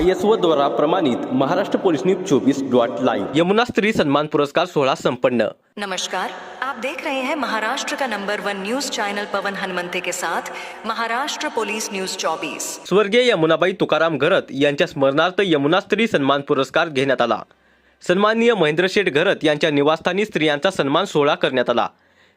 I S O द्वारा प्रमाणित Maharashtra police news चोवीस डॉट लाईव्ह यमुना स्त्री सन्मान पुरस्कार सोहळा संपन्न. नमस्कार आप देख रहे हैं महाराष्ट्र का number one news channel Pawan Hanumante के साथ महाराष्ट्र पुलिस न्यूज 24 स्वर्गीय यमुनाबाई तुकाराम घरत यांच्या स्मरणार्थ यमुना स्त्री सन्मान पुरस्कार घेण्यात आला. सन्माननीय महेंद्र शेठ घरत यांच्या निवासस्थानी स्त्रियांचा सन्मान सोहळा करण्यात आला.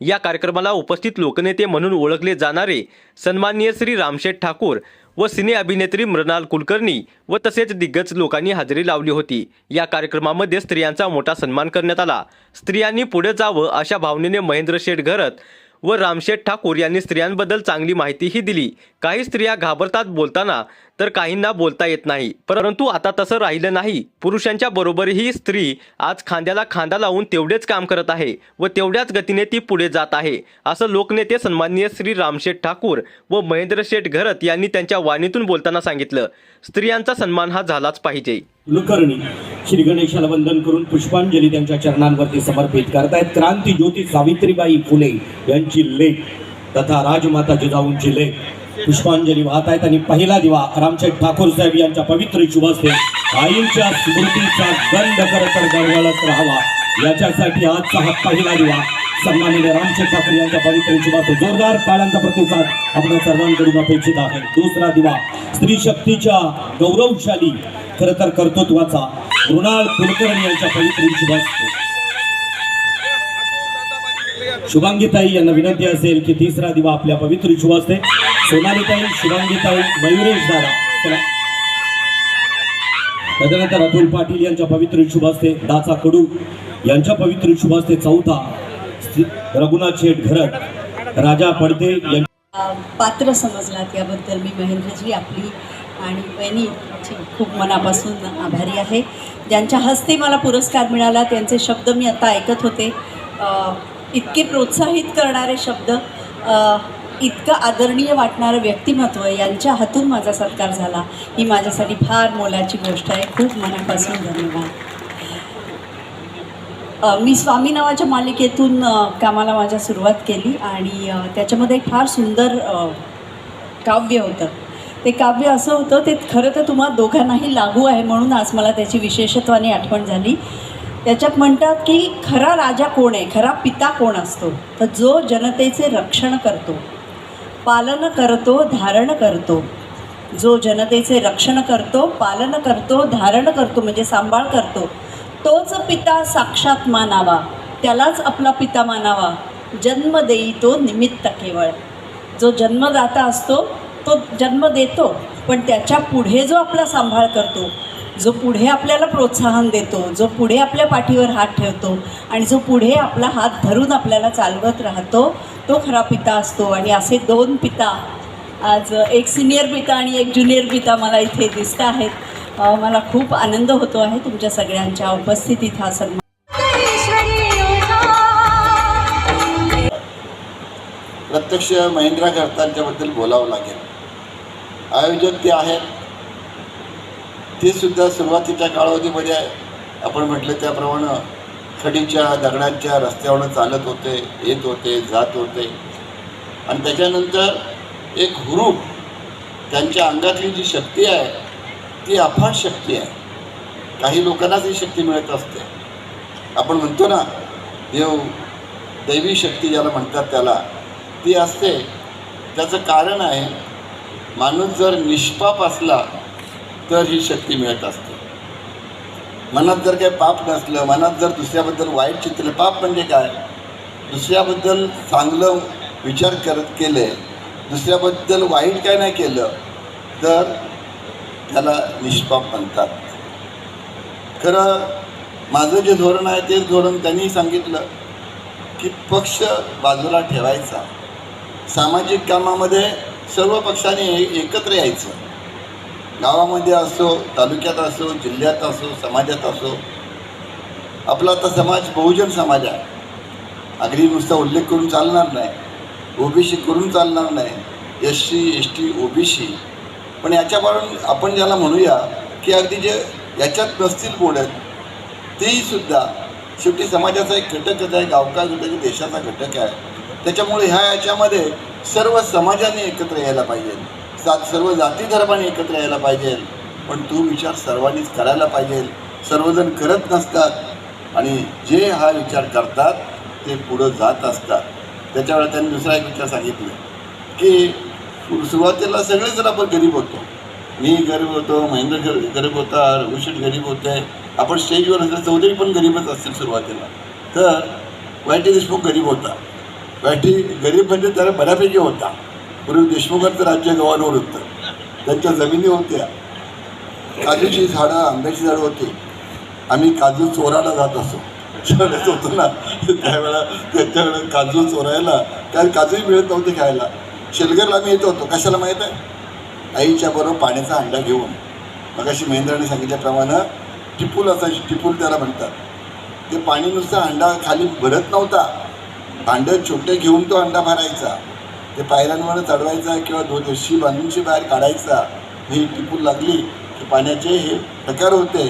या कार्यक्रमाला उपस्थित लोकनेते म्हणून ओळखले जाणारे सन्माननीय श्री रामशेठ ठाकूर व सिने अभिनेत्री मृणाल कुलकर्णी व तसेच दिग्गज लोकांनी हजेरी लावली होती. या कार्यक्रमामध्ये स्त्रियांचा मोठा सन्मान करण्यात आला. स्त्रियांनी पुढे जावं अशा भावनेने महेंद्र शेठ घरत व रामशेठ ठाकूर यांनी स्त्रियांबद्दल चांगली माहितीही दिली. काही स्त्रिया घाबरतात बोलताना तर काहींना बोलता येत नाही. परंतु आता तसं राहिलं नाही. पुरुषांच्या बरोबरही स्त्री आज खांद्याला खांदा लावून तेवढेच काम करत आहे व तेवढ्याच गतीने ती पुढे जात आहे असं लोकनेते सन्माननीय श्री रामशेठ ठाकूर व महेंद्र शेठ घरत यांनी त्यांच्या वाणीतून बोलताना सांगितलं. स्त्रियांचा सन्मान हा झालाच पाहिजे. कुलकर्णी श्री गणेशाला वंदन करून पुष्पांजली त्यांच्या चरणांवरती समर्पित करतायत. क्रांती ज्योती सावित्रीबाई फुले यांची लेख तथा राजमाता जिजाऊंची लेख. पुष्पांजली वाहत आहेत आणि पहिला दिवा रामशेठ ठाकूर साहेब यांच्या पवित्र शुभस्ते आईच्या स्मृतीचा गंध खरं गळगळत राहावा. याच्यासाठी आजचा हा पहिला दिवा सन्माननीय रामशेठ ठाकूर यांच्या पवित्र शुभास्ते जोरदार टाळ्यांचा प्रतिसाद आपल्या सर्वांकडून अपेक्षित आहे. दुसरा दिवा स्त्री शक्तीच्या गौरवशाली खर तर कर्तृत्वाचा मृणाल कुलकर्णी यांच्या पवित्र शुभास्ते. शुभांगीताई यांना विनंती असेल की तिसरा दिवा आपल्या पवित्र शुभ असते सोनालीताई शुभांगीताई मयुरेश दादा. चला. तदनंतर अतुल पाटील यांच्या पवित्र शुभास्ते दाचा कडू यांच्या पवित्र शुभास्ते चौथा श्री रघुनाथ शेठ घरत राजा पडते पात्र समजलात याबद्दल मी महेंद्रजी आपली आणि वहिनीची खूप मनापासून आभारी आहे. ज्यांच्या हस्ते मला पुरस्कार मिळाला त्यांचे शब्द मी आता ऐकत होते. इतके प्रोत्साहित करणारे शब्द. इतकं आदरणीय वाटणारं व्यक्तिमत्व यांच्या हातून माझा सत्कार झाला. ही माझ्यासाठी फार मोलाची गोष्ट आहे. खूप मनापासून धन्यवाद. मी स्वामी नावाच्या मालिकेतून कामाला माझ्या सुरुवात केली आणि त्याच्यामध्ये एक फार सुंदर काव्य होतं. ते काव्य असं होतं ते खरं तर तुम्हा दोघांनाही लागू आहे म्हणून आज मला त्याची विशेषत्वाने आठवण झाली. त्याच्यात म्हणतात की खरा राजा कोण आहे? खरा पिता कोण असतो? तर जो जनतेचे रक्षण करतो. पालन करतो धारण करतो. जो जनतेचे रक्षण करतो पालन करतो धारण करतो म्हणजे सांभाळ करतो तोच पिता साक्षात मानावा. त्यालाच आपला पिता मानावा. जन्म देई तो निमित्त केवळ. जो जन्मदाता असतो तो जन्म देतो पण त्याच्या पुढे जो आपला सांभाळ करतो जो पुढे आपल्याला प्रोत्साहन देतो जो पुढे आपल्या पाठीवर हात ठेवतो आणि जो पुढे आपला हात धरून आपल्याला चालवत राहतो तो खरा पिता असतो. आणि असे दोन पिता आज एक सिनियर पिता आणि एक ज्युनियर पिता मला इथे दिसत आहेत. मला खूप आनंद होतो आहे तुमच्या सगळ्यांच्या उपस्थितीत हा सन्मान प्रत्यक्ष महिंद्रा घरतांच्याबद्दल बोलावं लागेल. आयोजक ते आहेत. ते सुद्धा सुरुवातीच्या कालावधीमध्ये आपण म्हटलं त्याप्रमाणे खडीच्या दगडांच्या रस्त्यावरनं चालत होते येत होते जात होते. आणि त्याच्यानंतर एक हुरूप त्यांच्या अंगातली जी शक्ती आहे ती अफाट शक्ती आहे. काही लोकांनाच ही शक्ती मिळत असते. आपण म्हणतो ना देव दैवी शक्ती ज्याला म्हणतात त्याला ती असते. त्याचं कारण आहे माणूस जर निष्पाप असला तर ही शक्ती मिळत असते. मनात जर काही पाप नसलं मनात जर दुसऱ्याबद्दल वाईट चित्र पाप म्हणजे काय? दुसऱ्याबद्दल चांगलं विचार करत केले दुसऱ्याबद्दल वाईट काय नाही केलं तर त्याला निष्पाप म्हणतात. खरं माझं जे धोरण आहे तेच धोरण त्यांनी सांगितलं की पक्ष बाजूला ठेवायचा. सामाजिक कामामध्ये सर्व पक्षांनी एकत्र यायचं. गावामध्ये असो तालुक्यात असो जिल्ह्यात असो समाजात असो आपला आता समाज बहुजन समाज आहे. अगदी नुसता उल्लेख करून चालणार नाही. ओबीसी करून चालणार नाही. S C S T OBC. पण याच्यापासून आपण ज्याला म्हणूया की अगदी जे याच्यात नसतील बोलत तेही सुद्धा शेवटी समाजाचा एक घटकच आहे गावका घटक देशाचा घटक आहे. त्याच्यामुळे ह्या याच्यामध्ये सर्व समाजाने एकत्र यायला पाहिजे. जात सर्व जाती धर्माने एकत्र यायला पाहिजे. पण तो विचार सर्वांनीच करायला पाहिजे. सर्वजण करत नसतात. आणि जे हा विचार करतात ते पुढं जात असतात. त्याच्यावेळेला त्यांनी दुसरा एक विचार सांगितलं की सुरुवातीला सगळेजण आपण गरीब होतो. मी गरीब होतो महेंद्र गर- गरीब होता रघुशेठ गरीब होते. आपण स्टेजवर असलं चौधरी पण गरीबच असतील सुरुवातीला. तर वायटी देशमुख गरीब होता. वायटी गरीब म्हणजे त्याला बऱ्यापैकी होता. पूर्वी देशमुखांचं राज्य गव्हाणवर होतं त्यांच्या जमिनी होत्या. काजूची झाडं आंब्याची झाडं होती. आम्ही काजू चोरायला जात असो. शाळेत होतो ना. त्यावेळेला त्यांच्याकडे काजू चोरायला कारण काजूही मिळत नव्हते खायला. शेलगरला आम्ही येत होतो. कशाला माहीत आहे? आईच्या बरोबर पाण्याचा अंडा घेऊन. मग अशी महेंद्राने सांगितल्याप्रमाणे टिपूल असायची. टिपूल त्याला म्हणतात. ते पाणी नुसतं अंडा खाली भरत नव्हता. भांडं छोटे घेऊन तो अंडा भरायचा. ते पायऱ्यांवर चढवायचा किंवा दोन दिवशी बांधूनशी बाहेर काढायचा ही टिपून लागली की पाण्याचे हे प्रकार होते.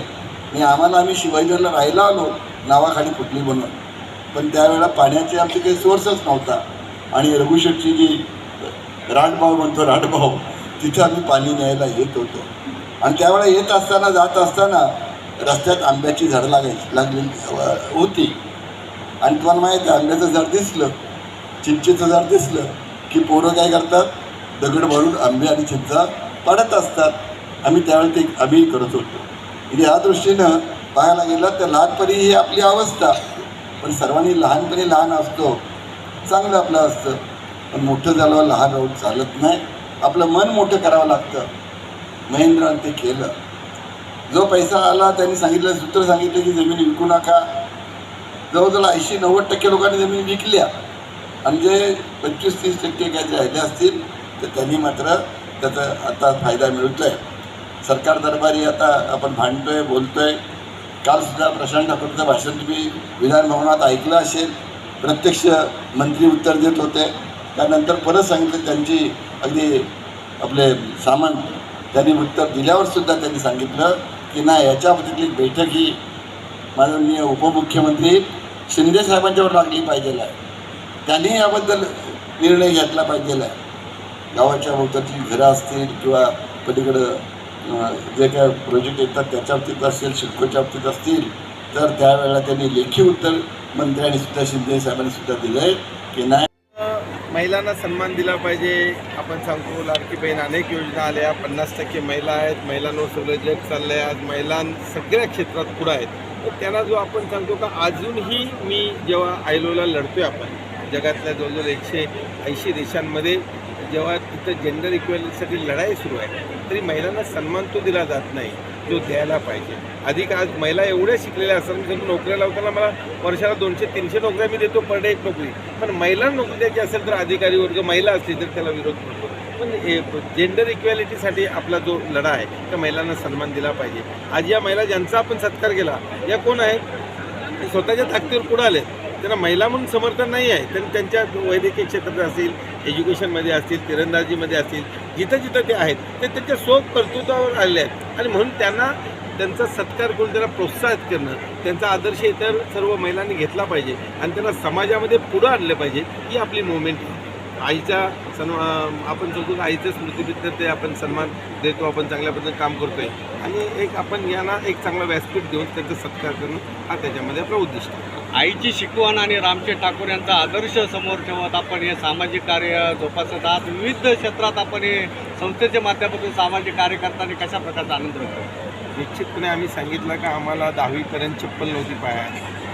आणि आम्हाला आम्ही शिवाजीला राहायला आलो नावाखाली कुठली बनवून. पण त्यावेळेला पाण्याचे आमचे काही सोर्सच नव्हता. आणि रघुशेटची जी राटभाव म्हणतो राटभाव तिथे आम्ही पाणी न्यायला येत होतो. आणि त्यावेळेला येत असताना जात असताना रस्त्यात आंब्याची झाडं लागायची लागली होती. आणि तुम्हाला माहीत आहे आंब्याचं झाड दिसलं चिंचेचं झाड दिसलं. की पोरं काय करतात? दगड भरून आंबे आणि चिंचा पाडत असतात. आम्ही त्यावेळी ते आम्ही करत होतो. म्हणजे या दृष्टीनं पाहायला गेलं तर लहानपणी ही आपली अवस्था. पण सर्वांनी लहानपणी लहान असतो चांगलं आपलं असतं. पण मोठं झाल्यावर लहान राहून चालत नाही. आपलं मन मोठं करावं लागतं. महेंद्रानं ते केलं. जो पैसा आला त्यांनी सांगितलं सूत्र सांगितलं की जमीन विकू नका. जवळजवळ ऐंशी नव्वद टक्के लोकांनी जमीन विकल्या. आणि जे पंचवीस तीस टक्के काय जे राहिले असतील तर त्यांनी मात्र त्याचा आता फायदा मिळतो आहे सरकार दरबारी आता आपण भांडतोय बोलतोय. कालसुद्धा प्रशांत ठाकूरचं भाषण तुम्ही विधान भवनात ऐकलं असेल. प्रत्यक्ष मंत्री उत्तर देत होते. त्यानंतर परत सांगितलं त्यांची अगदी आपले सामंत त्यांनी उत्तर दिल्यावर सुद्धा त्यांनी सांगितलं की नाही याच्याबद्दल बैठक ही माननीय उपमुख्यमंत्री शिंदे साहेबांच्यावर लागली पाहिजे आहे. त्यांनी याबद्दल निर्णय घेतला पाहिजे आहे गावाच्या भोवताची घरं असतील किंवा पलीकडं जे काय प्रोजेक्ट येतात त्याच्या बाबतीत असेल शिडकोच्या बाबतीत असतील तर त्यावेळेला त्यांनी लेखी उत्तर मंत्र्यांनी सुद्धा शिंदे साहेबांनी सुद्धा दिलं आहे की नाही. महिलांना सन्मान दिला पाहिजे. आपण सांगतो लाडकी बहीण अनेक योजना आल्या. पन्नास टक्के महिला आहेत. महिलांवर सगळं जग चाललं आहे आज सगळ्या क्षेत्रात पुढं आहेत. तर त्यांना जो आपण सांगतो का अजूनही मी जेव्हा आयलोला लढतोय आपण जगातल्या जवळजवळ एकशे ऐंशी देशांमध्ये जेव्हा तिथं जेंडर इक्वॅलिटीसाठी लढाई सुरू आहे तरी महिलांना सन्मान तो दिला जात नाही जो द्यायला पाहिजे. अधिक आज महिला एवढ्या शिकलेल्या असतात मी नोकऱ्या लावताना मला वर्षाला दोनशे तीनशे नोकऱ्या मी देतो पर डे एक नोकरी. पण महिलांना नोकरी द्यायची असेल तर अधिकारी वर्ग महिला असली तर त्याला विरोध करतो. पण जेंडर इक्वॅलिटीसाठी आपला जो लढा आहे त्या महिलांना सन्मान दिला पाहिजे. आज या महिला ज्यांचा आपण सत्कार केला या कोण आहेत? ते स्वतःच्या ताकदीवर पुढे आले त्यांना महिला म्हणून समर्थन नाही आहे. त्यांनी त्यांच्या वैद्यकीय क्षेत्रात असतील एज्युकेशनमध्ये असतील तिरंदाजीमध्ये असतील जिथं जिथं ते आहेत ते त्यांच्या स्व कर्तृत्वावर आलेले आहेत. आणि म्हणून त्यांना त्यांचा सत्कार करून त्यांना प्रोत्साहित करणं त्यांचा आदर्श इतर सर्व महिलांनी घेतला पाहिजे आणि त्यांना समाजामध्ये पुढं आणलं पाहिजे ही आपली मुवमेंट आईचा सन्मा आपण सांगतो आईचं स्मृतीपित्र ते आपण सन्मान देतो आपण चांगल्या पद्धतीने काम करतोय. आणि एक आपण यांना एक चांगला व्यासपीठ देऊन त्यांचा सत्कार करणं हा त्याच्यामध्ये आपला उद्दिष्ट आहे. आईची शिकवण आणि रामचे ठाकूर यांचा आदर्श समोर ठेवत आपण हे सामाजिक कार्य जोपासत आहात. विविध क्षेत्रात आपण हे संस्थेच्या माध्यमातून सामाजिक कार्य करताना कशा प्रकारचा आनंद होतो निश्चितपणे आम्ही सांगितलं का आम्हाला दहावीपर्यंत चप्पल नव्हती पाया.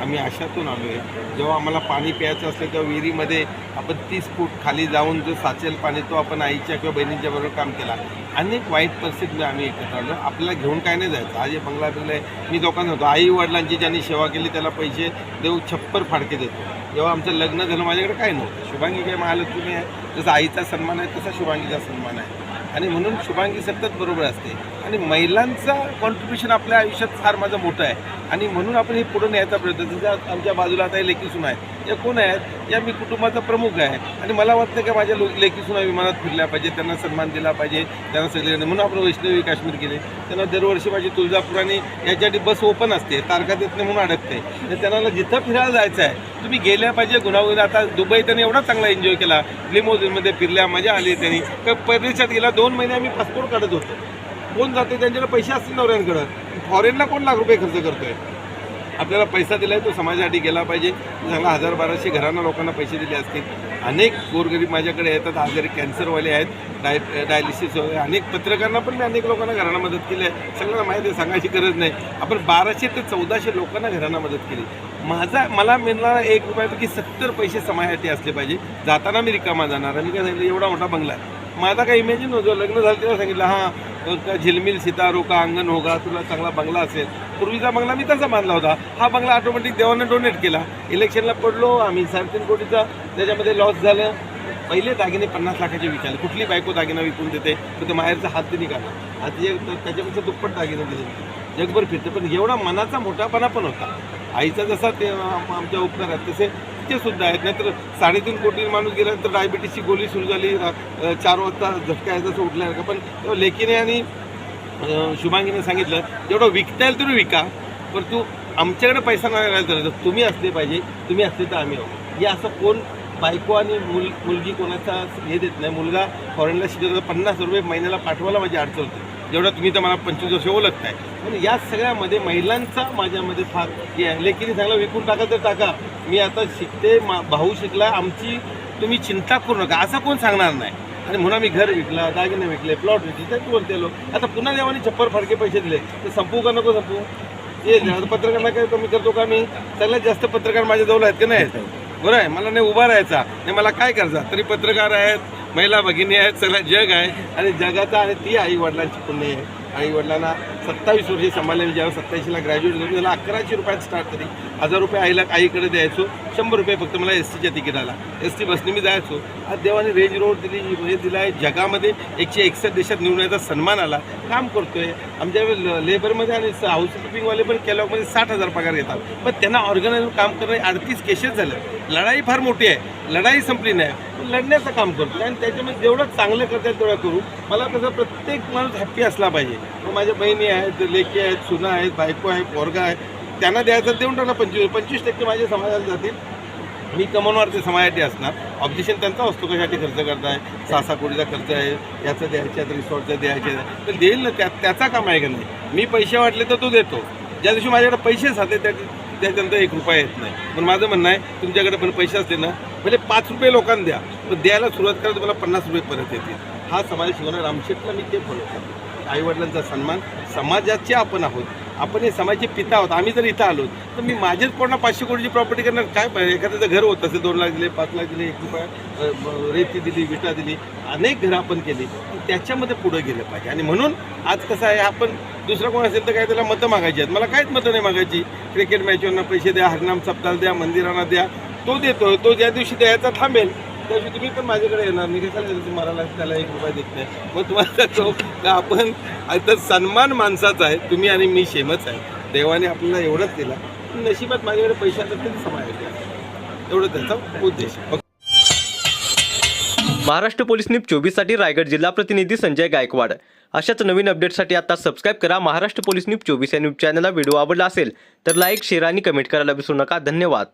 आम्ही आशातून आलो आहे जेव्हा आम्हाला पाणी प्यायचं असलं तेव्हा विहिरीमध्ये आपण तीस फूट खाली जाऊन जो साचेल पाणी तो आपण आईच्या किंवा बहिणींच्या बरोबर काम केला. अनेक वाईट परिस्थितीमध्ये आम्ही एकत्र आलो. आपल्याला घेऊन काय नाही जायचं. आज हे बंगला बिंगला आहे. मी लोकांना होतो आई वडिलांची ज्यांनी सेवा केली त्याला पैसे देऊ छप्पर फाडके देतो. जेव्हा आमचं लग्न झालं माझ्याकडे काय नव्हतं. शुभांगी काय महालक्ष्मी आहे. जसं आईचा सन्मान आहे तसा शुभांगीचा सन्मान आहे. आणि म्हणून शुभांगी सतत बरोबर असते. आणि महिलांचा कॉन्ट्रीब्युशन आपल्या आयुष्यात फार माझं मोठं आहे. आणि म्हणून आपण हे पुढे न्यायचा प्रयत्न जसं आमच्या बाजूला आता हे लेखी सुना आहेत. या कोण आहेत? या मी कुटुंबाचा प्रमुख आहे. आणि मला वाटतं की माझ्या लो सुना विमानात फिरल्या पाहिजे त्यांना सन्मान दिला पाहिजे त्यांना सगळे म्हणून आपण वैष्णवी काश्मीर गेले त्यांना दरवर्षी माझी तुळजापूर आणि याच्यासाठी बस ओपन असते. तारखा देत नाही म्हणून अडकते. तर त्यांना जिथं फिरायला जायचं आहे तुम्ही गेल्या पाहिजे गुन्हागुन आता दुबई त्यांनी एवढा चांगला एन्जॉय केला. लिमोजिनमध्ये फिरल्या मजा आली त्यांनी. तर परदेशात गेला. दोन महिने आम्ही पासपोर्ट काढत होतो. कोण जाते? त्यांच्याकडे पैसे असतील नवऱ्यांकडं. फॉरेनला कोण लाख रुपये खर्च करतोय? आपल्याला पैसा दिलाय तो समाजासाठी गेला पाहिजे. चांगला हजार बाराशे घरांना लोकांना पैसे दिले असतील. अनेक गोरगरीब माझ्याकडे येतात आजारी कॅन्सरवाले आहेत डाय डायलिसिस वगैरे अनेक पत्रकारांना पण मी अनेक लोकांना घरांना मदत केली आहे. सगळ्यांना माहिती आहे सांगायची गरज नाही. आपण बाराशे ते चौदाशे लोकांना घरांना मदत केली. माझा मला मिळणारा एक रुपयापैकी सत्तर पैसे समाजासाठी असले पाहिजे. जाताना मी रिकामा जाणार आणि मी काय सांगितलं? एवढा मोठा बंगला आहे. माझा काय इमेजिन नव्हतं लग्न झालं तेव्हा सांगितलं हां का झिलमिल सितारो का अंगण होगा तुला चांगला बंगला असेल. पूर्वीचा बंगला मी तसा बांधला होता. हा बंगला ऑटोमॅटिक देवाने डोनेट केला. इलेक्शनला पडलो आम्ही साडेतीन कोटीचा त्याच्यामध्ये लॉस झालं. पहिले दागिने पन्नास लाखाचे विचारले कुठली बायको दागिना विकून देते तर ते माहेरचा हात तिने काढला आज जे त्याच्यापेक्षा दुप्पट दागिने दिले. जगभर फिरते पण एवढा मनाचा मोठापणा पण होता. आईचा जसा ते आमच्या उपकारात तसे तिचे सुद्धा आहेत. नाहीतर साडेतीन कोटी माणूस गेल्यानंतर डायबिटीसची गोळी सुरू झाली. चार वाजता झटका यायचा असं उठल्यासारखं पण लेखीने लेकीने आणि शुभांगीने सांगितलं जेवढं विकता येईल तुम्ही विका. पण तू आमच्याकडे पैसा नाही राहिला तर तुम्ही असले पाहिजे. तुम्ही असले तर आम्ही आहोत हे असं कोण बायको आणि मुल मुलगी कोणाचा हे देत नाही. मुलगा फॉरेनला शिकवतो पन्नास रुपये महिन्याला पाठवायला माझी अडचण होते. जेवढं तुम्ही तर मला पंचवीस वर्ष ओळखताय. पण या सगळ्यामध्ये महिलांचा माझ्यामध्ये फार हे आहे. लेकीने चांगलं विकून टाका तर टाका. मी आता शिकते मा भाऊ शिकला आमची तुम्ही चिंता करू नका. असं कोण सांगणार नाही. आणि म्हणून आम्ही घर विकला दागिने विकले प्लॉट विकले ते बोलते लोक. आता पुन्हा देवाने छप्पर फाडके पैसे दिले. ते संपवू का नको संपवू? ये पत्रकारांना काय कमी करतो का मी सगळ्यात जास्त पत्रकार माझ्याजवळ आहेत का नाही? आहेत? बरं आहे मला नाही उभा राहायचा. नाही मला काय करायचा? तरी पत्रकार आहेत महिला भगिनी आहेत सगळं जग आहे. आणि जगाचा आणि ती आई वडिलांची पुण्य आहे. आई वडिलांना सत्तावीस वर्षे सांभाळल्याने मी म्हणजे ज्यावेळेस सत्तावीसला ग्रॅज्युएट झालो त्याला अकराशे रुपयात स्टार्ट तरी. हजार रुपये आईला आईकडे द्यायचो शंभर रुपये फक्त मला एस टीच्या तिकिटाला एस टी बसने मी जायचो. आज देवाने रेंज रोड दिली हे दिला आहे जगामध्ये एकशे एकसष्ट देशात निवडून याचा सन्मान आला. काम करतोय. आमच्या लेबरमध्ये आणि हाऊसकीपिंगवाले पण केल्यामध्ये साठ हजार पगार घेतात. पण त्यांना ऑर्गनाईज काम करणे अडतीस केसेस झाले. लढाई फार मोठी आहे. लढाई संपली नाही. लढण्याचं काम करतो आणि त्याच्यामध्ये जेवढं चांगलं करतात तेवढं करू. मला कसं प्रत्येक माणूस हॅप्पी असला पाहिजे. मग माझ्या बहिणी आहेत लेखी आहेत सुना आहेत बायको आहे पोरगा आहे त्यांना द्यायचं देऊन टाका पंचवीस पंचवीस टक्के माझ्या समाजाला जातील. मी कमनवारचे समाजासाठी असणार. ऑब्जेक्शन त्यांचा असतो कशासाठी खर्च करताय? सहा सहा कोटीचा खर्च आहे याचं द्यायचे तर रिसॉर्टचं द्यायचं आहे. तर देईल ना त्या त्याचा काम आहे का नाही? मी पैसे वाटले तर तो देतो. ज्या दिवशी माझ्याकडे पैसेच हाते त्या त्याच्यानंतर एक रुपया येत नाही. पण माझं म्हणणं आहे तुमच्याकडे पण पैसे असते ना म्हणजे पाच रुपये लोकांना द्या पण द्यायला सुरुवात करा तुम्हाला पन्नास रुपये परत येतील. हा समाज शिकवणार रामशेठला मी ते फॉलो करतो. आईवडिलांचा सन्मान समाजाचे आपण आहोत. आपण हे समाजाचे पिता आहोत. आम्ही जर इथं आलो तर मी माझेच पूर्ण पाचशे कोटीची प्रॉपर्टी करणार. काय पाहिजे एखाद्याचं घर होत असेल दोन लाख दिले पाच लाख दिले एक रुपया रेती दिली विटा दिली अनेक घरं आपण केली त्याच्यामध्ये पुढं गेलं पाहिजे. आणि म्हणून आज कसं आहे आपण दुसरं कोण असेल तर काय त्याला मतं मागायची आहेत. मला काहीच मतं नाही मागायची. क्रिकेट मॅचवरना पैसे द्या हरनाम सप्ताह द्या मंदिरांना द्या तो देतो तो ज्या दिवशी द्यायचा थांबेल त्या तुम्ही पण माझ्याकडे येणार. मी काय देतो तुम्हाला त्याला एक रुपया देत नाही. मग तुम्हाला तो का आपण आता सन्मान माणसाचा आहे. तुम्ही आणि मी शेमच आहे. देवाने आपल्याला एवढंच दिला. नशिबात माझ्याकडे पैसे असतात तरी समाज एवढं त्याचा उद्देश महाराष्ट्र पोलीस न्यूज चोवीससाठी रायगड जिल्हा प्रतिनिधी संजय गायकवाड. अशाच नवीन अपडेटसाठी आता सबस्क्राईब करा महाराष्ट्र पोलीस न्यूज चोवीस या न्यूज चॅनलला व्हिडिओ आवडला असेल तर लाईक शेअर आणि कमेंट करायला विसरू नका. धन्यवाद.